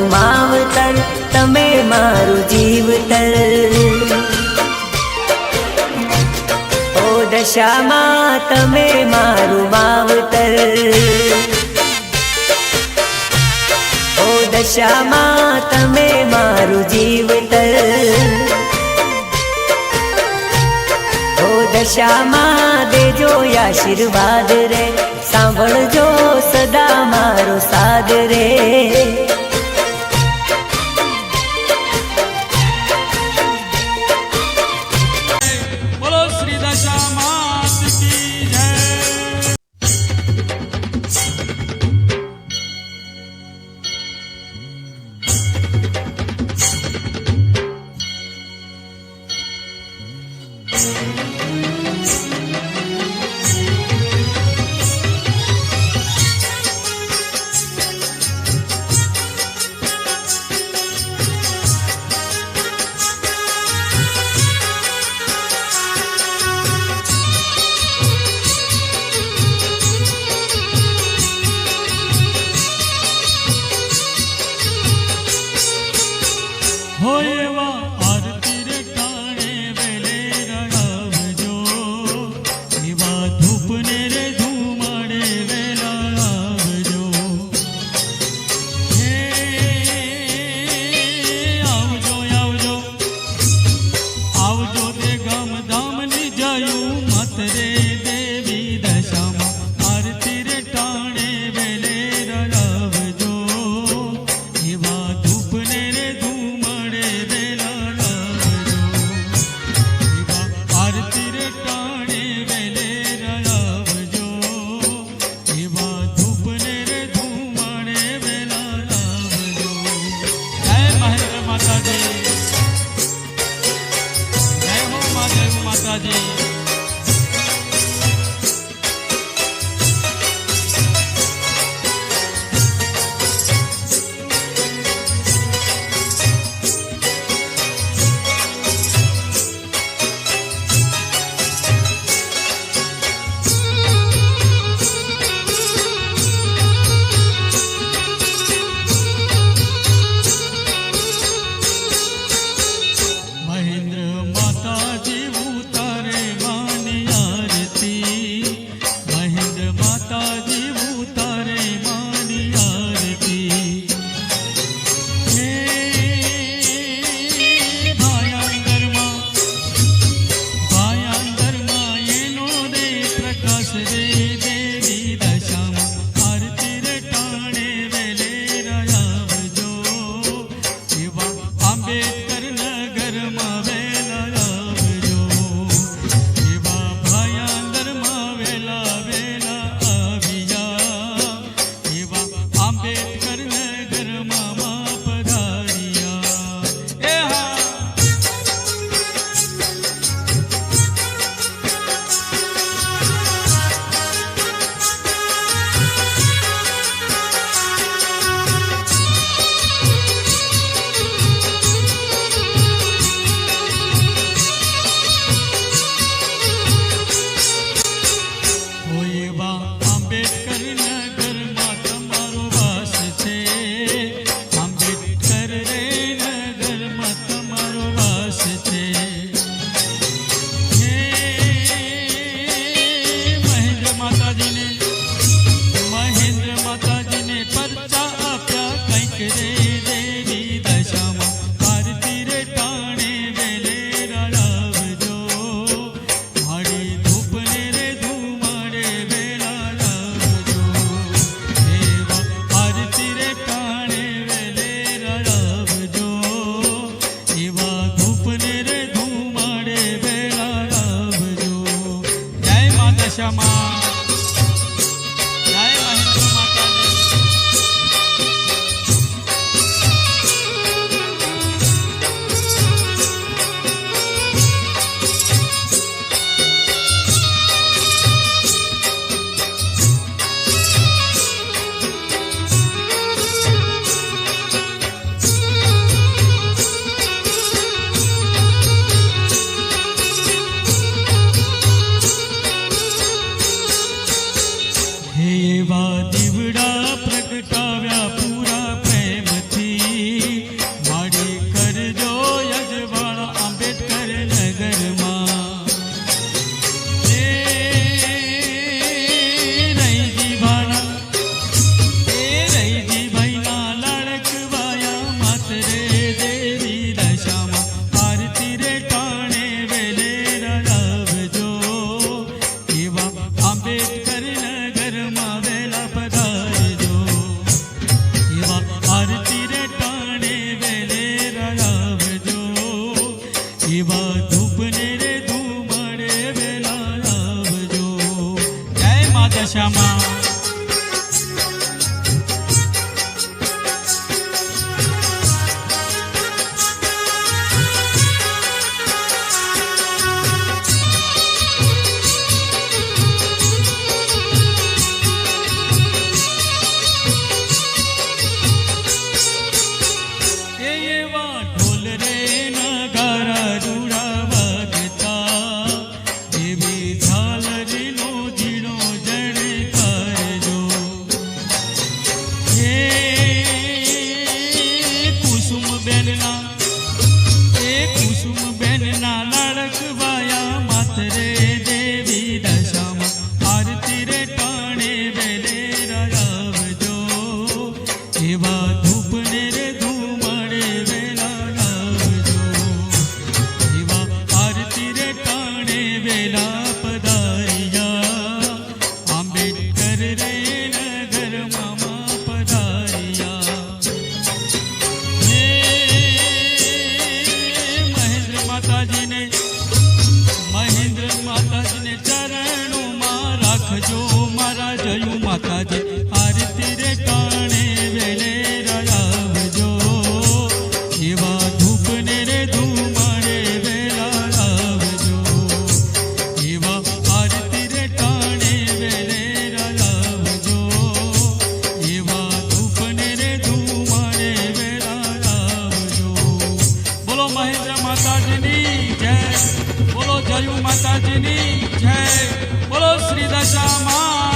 મારું માવતર તમે મારું જીવતર. ઓ દશામાં તમે મારું માવતર ઓ દશામાં તમે મારું જીવતર. ઓ દશામાં દેજો આશીર્વાદ રે, સાંભળજો સદા મારો સાદ રે. போய்விட்டான் Lord. માતાજીની જય. બોલો જયુ માતાજીની જય. બોલો શ્રી દશામાં.